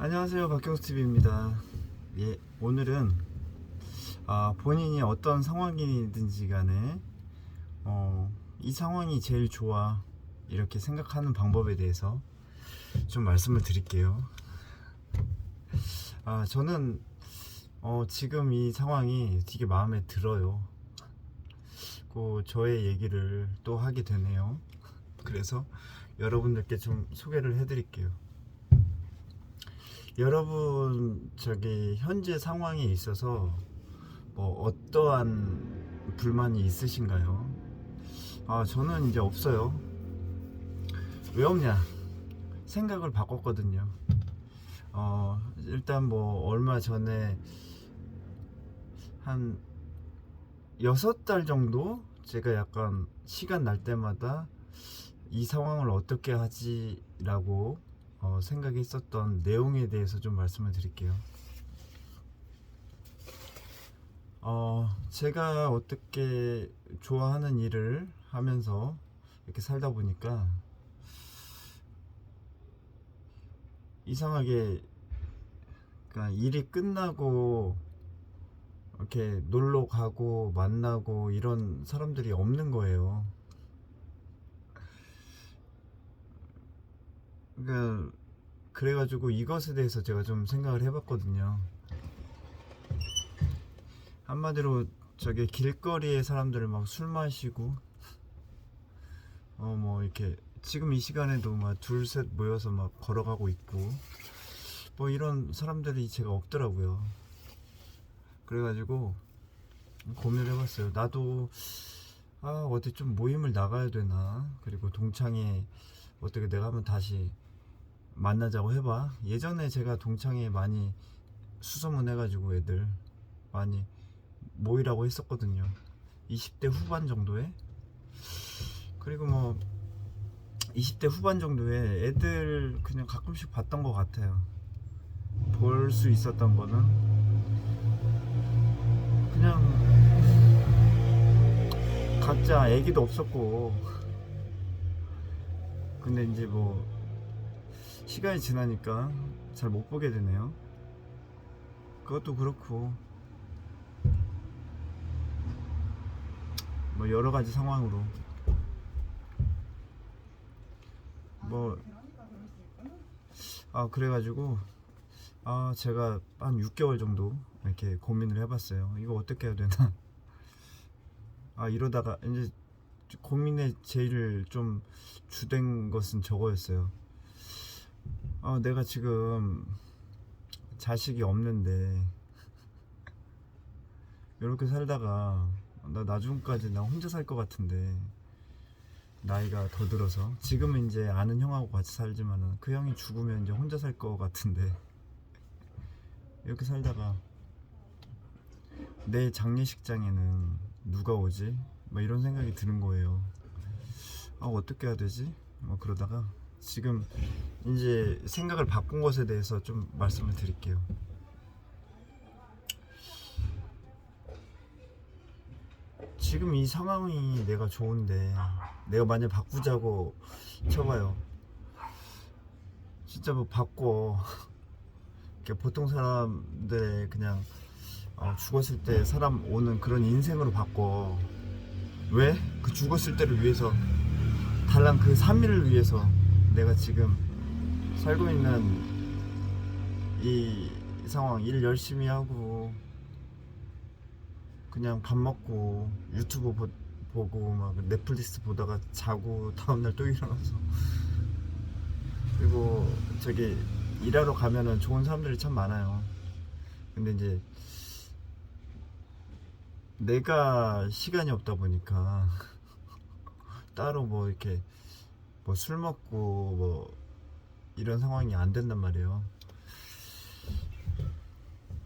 안녕하세요 박경수TV입니다. 예, 오늘은 아, 본인이 어떤 상황이든지 간에 어, 이 상황이 제일 좋아 이렇게 생각하는 방법에 대해서 좀 말씀을 드릴게요. 아, 저는 어, 지금 이 상황이 되게 마음에 들어요. 그 저의 얘기를 또 하게 되네요. 그래서 여러분들께 좀 소개를 해드릴게요 여러분 저기 현재 상황에 있어서 뭐 어떠한 불만이 있으신가요? 아 저는 이제 없어요. 왜 없냐? 생각을 바꿨거든요. 어 일단 뭐 얼마 전에 한 여섯 달 정도 제가 약간 시간 날 때마다 이 상황을 어떻게 하지라고 어, 생각했었던 내용에 대해서 좀 말씀을 드릴게요. 어, 제가 어떻게 좋아하는 일을 하면서 이렇게 살다 보니까 이상하게 그러니까 일이 끝나고 이렇게 놀러 가고 만나고 이런 사람들이 없는 거예요. 그러니까 그래가지고 이것에 대해서 제가 좀 생각을 해봤거든요. 한마디로 저게 길거리에 사람들 막술 마시고 어 뭐 이렇게 지금 이 시간에도 막 둘 셋 모여서 막 걸어가고 있고 뭐 이런 사람들이 제가 없더라고요. 그래가지고 고민을 해봤어요. 나도 아 어디 좀 모임을 나가야 되나 그리고 동창회 어떻게 내가 한번 다시 만나자고 해봐. 예전에 제가 동창회 많이 수소문 해가지고 애들 많이 모이라고 했었거든요. 20대 후반 정도에. 그리고 뭐 20대 후반 정도에 애들 그냥 가끔씩 봤던 것 같아요. 볼 수 있었던 거는 그냥 각자 애기도 없었고 근데 이제 뭐 시간이 지나니까 잘 못 보게 되네요. 그것도 그렇고 뭐 여러 가지 상황으로 뭐 아 그래가지고 아 제가 한 6개월 정도 이렇게 고민을 해봤어요. 이거 어떻게 해야 되나? 아 이러다가 이제 고민의 제일 좀 주된 것은 저거였어요. 아, 내가 지금 자식이 없는데 이렇게 살다가 나 나중까지 나 혼자 살 것 같은데 나이가 더 들어서 지금은 이제 아는 형하고 같이 살지만은 그 형이 죽으면 이제 혼자 살 것 같은데 이렇게 살다가 내 장례식장에는 누가 오지? 뭐 이런 생각이 드는 거예요. 아 어떻게 해야 되지? 뭐 그러다가 지금 이제 생각을 바꾼 것에 대해서 좀 말씀을 드릴게요. 지금 이 상황이 내가 좋은데 내가 만약 바꾸자고 쳐봐요. 진짜 뭐 바꿔. 보통 사람들의 그냥 어, 죽었을 때 사람 오는 그런 인생으로 바꿔. 왜? 그 죽었을 때를 위해서 달랑 그 3일을 위해서 내가 지금 살고 있는 이 상황 일 열심히 하고 그냥 밥 먹고 유튜브 보, 보고 막 넷플릭스 보다가 자고 다음날 또 일어나서. 그리고 저기 일하러 가면은 좋은 사람들이 참 많아요. 근데 이제 내가 시간이 없다 보니까 따로 뭐 이렇게 뭐 술 먹고 뭐 이런 상황이 안 된단 말이에요.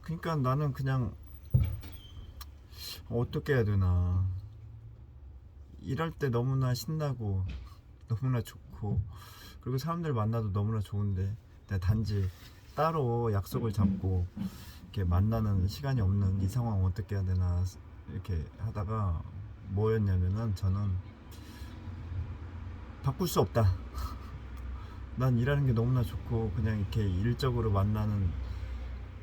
그러니까 나는 그냥 어떻게 해야 되나. 일할 때 너무나 신나고 너무나 좋고 그리고 사람들 만나도 너무나 좋은데 단지 따로 약속을 잡고 이렇게 만나는 시간이 없는 이 상황 어떻게 해야 되나 이렇게 하다가 뭐였냐면은 저는 바꿀 수 없다. 난 일하는 게 너무나 좋고 그냥 이렇게 일적으로 만나는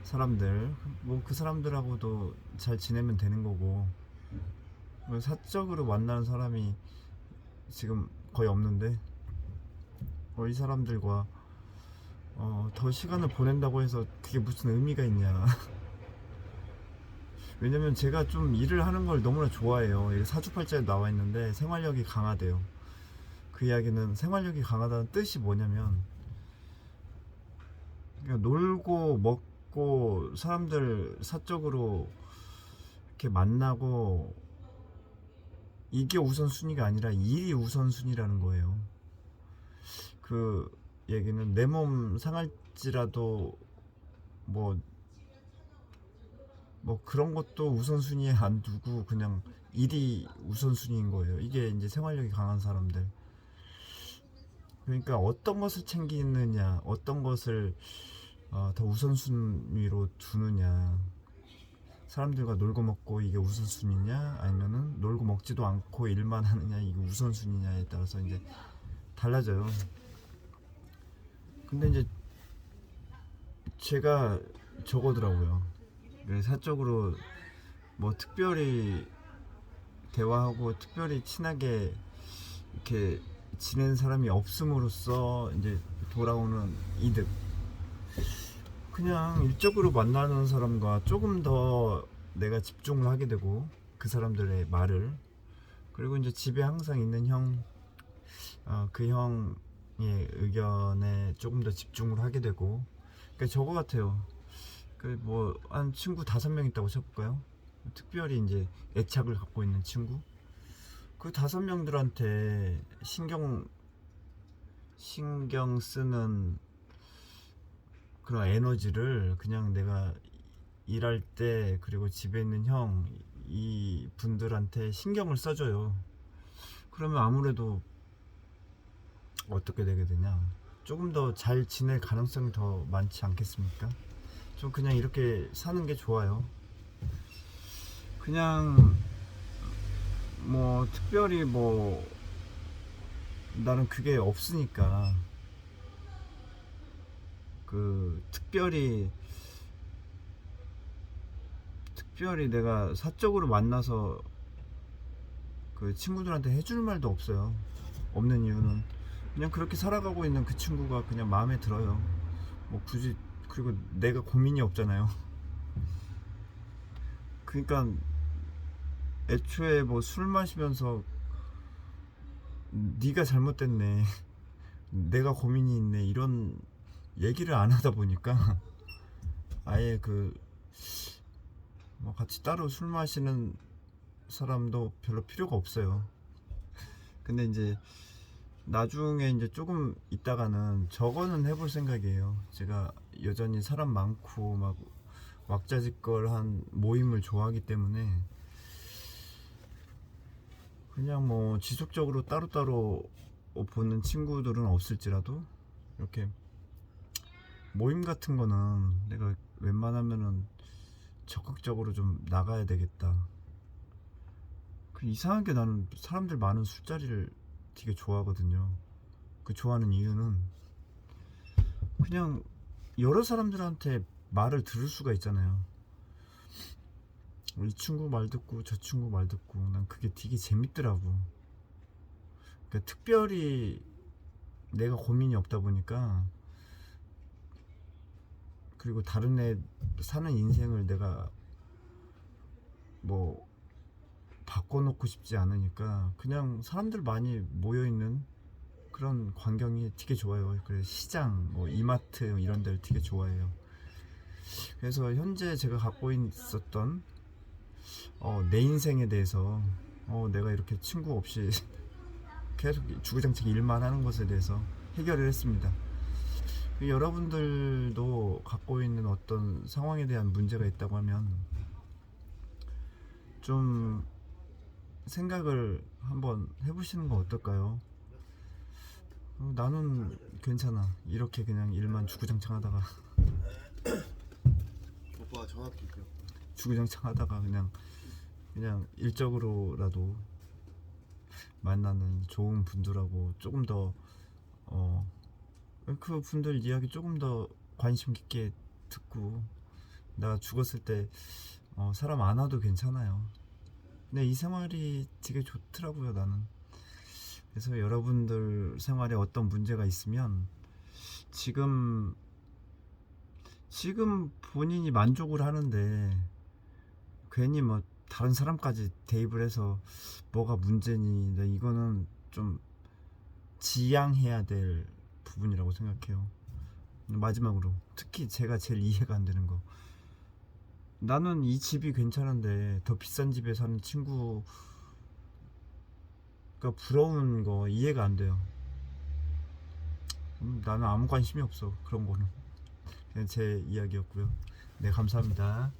사람들 뭐 그 사람들하고도 잘 지내면 되는 거고. 뭐 사적으로 만나는 사람이 지금 거의 없는데 어, 이 사람들과 어, 더 시간을 보낸다고 해서 그게 무슨 의미가 있냐. 왜냐면 제가 좀 일을 하는 걸 너무나 좋아해요. 사주팔자에 나와 있는데 생활력이 강하대요 그 이야기는 생활력이 강하다는 뜻이 뭐냐면 그러니까 놀고 먹고 사람들 사적으로 이렇게 만나고 이게 우선순위가 아니라 일이 우선순위라는 거예요. 그 얘기는 내 몸 상할지라도 뭐, 뭐 그런 것도 우선순위에 안 두고 그냥 일이 우선순위인 거예요. 이게 이제 생활력이 강한 사람들. 그러니까 어떤 것을 챙기느냐, 어떤 것을 어, 더 우선순위로 두느냐. 사람들과 놀고 먹고 이게 우선순위냐, 아니면은 놀고 먹지도 않고 일만 하느냐 이게 우선순위냐에 따라서 이제 달라져요. 근데 이제 제가 저거더라고요. 그 사적으로 뭐 특별히 대화하고 특별히 친하게 이렇게 지낸 사람이 없음으로써 이제 돌아오는 이득. 그냥 일적으로 만나는 사람과 조금 더 내가 집중을 하게 되고 그 사람들의 말을 그리고 이제 집에 항상 있는 형, 어, 그 형의 의견에 조금 더 집중을 하게 되고 그러니까 저거 같아요. 그 뭐 한 친구 다섯 명 있다고 쳐볼까요? 특별히 이제 애착을 갖고 있는 친구. 그 다섯 명들한테 신경 신경 쓰는 그런 에너지를 그냥 내가 일할 때 그리고 집에 있는 형 이 분들한테 신경을 써줘요. 그러면 아무래도 어떻게 되냐? 조금 더 잘 지낼 가능성이 더 많지 않겠습니까? 좀 그냥 이렇게 사는 게 좋아요. 그냥 뭐 특별히 뭐 나는 그게 없으니까 그 특별히 특별히 내가 사적으로 만나서 그 친구들한테 해줄 말도 없어요. 없는 이유는 그냥 그렇게 살아가고 있는 그 친구가 그냥 마음에 들어요. 뭐 굳이 그리고 내가 고민이 없잖아요. 그러니까 애초에 뭐 술 마시면서 네가 잘못됐네. 내가 고민이 있네. 이런 얘기를 안 하다 보니까 아예 그 뭐 같이 따로 술 마시는 사람도 별로 필요가 없어요. 근데 이제 나중에 이제 조금 있다가는 저거는 해볼 생각이에요. 제가 여전히 사람 많고 막 왁자지껄한 모임을 좋아하기 때문에 그냥 뭐 지속적으로 따로따로 보는 친구들은 없을지라도 이렇게 모임 같은 거는 내가 웬만하면은 적극적으로 좀 나가야 되겠다. 그 이상하게 나는 사람들 많은 술자리를 되게 좋아하거든요. 그 좋아하는 이유는 그냥 여러 사람들한테 말을 들을 수가 있잖아요. 이 친구 말 듣고 저 친구 말 듣고 난 그게 되게 재밌더라고. 그러니까 특별히 내가 고민이 없다 보니까 그리고 다른 애 사는 인생을 내가 뭐 바꿔놓고 싶지 않으니까 그냥 사람들 많이 모여 있는 그런 광경이 되게 좋아요. 그래서 시장, 뭐 이마트 이런 데를 되게 좋아해요. 그래서 현재 제가 갖고 있었던 어, 내 인생에 대해서 어, 내가 이렇게 친구 없이 계속 주구장창 일만 하는 것에 대해서 해결을 했습니다. 여러분들도 갖고 있는 어떤 상황에 대한 문제가 있다고 하면 좀 생각을 한번 해보시는 거 어떨까요? 어, 나는 괜찮아. 이렇게 그냥 일만 주구장창 하다가 오빠 전화. 주구장창 하다가 그냥 그냥 일적으로라도 만나는 좋은 분들하고 조금 더 어, 그 분들 이야기 조금 더 관심 깊게 듣고 내가 죽었을 때 어, 사람 안 와도 괜찮아요. 근데 이 생활이 되게 좋더라고요 나는. 그래서 여러분들 생활에 어떤 문제가 있으면 지금 지금 본인이 만족을 하는데 괜히 뭐 다른 사람까지 대입을 해서 뭐가 문제니 나 이거는 좀 지양해야 될 부분이라고 생각해요. 마지막으로 특히 제가 제일 이해가 안 되는 거 나는 이 집이 괜찮은데 더 비싼 집에 사는 친구가 부러운 거 이해가 안 돼요. 음, 나는 아무 관심이 없어 그런 거는 그냥 제 이야기였고요. 네 감사합니다.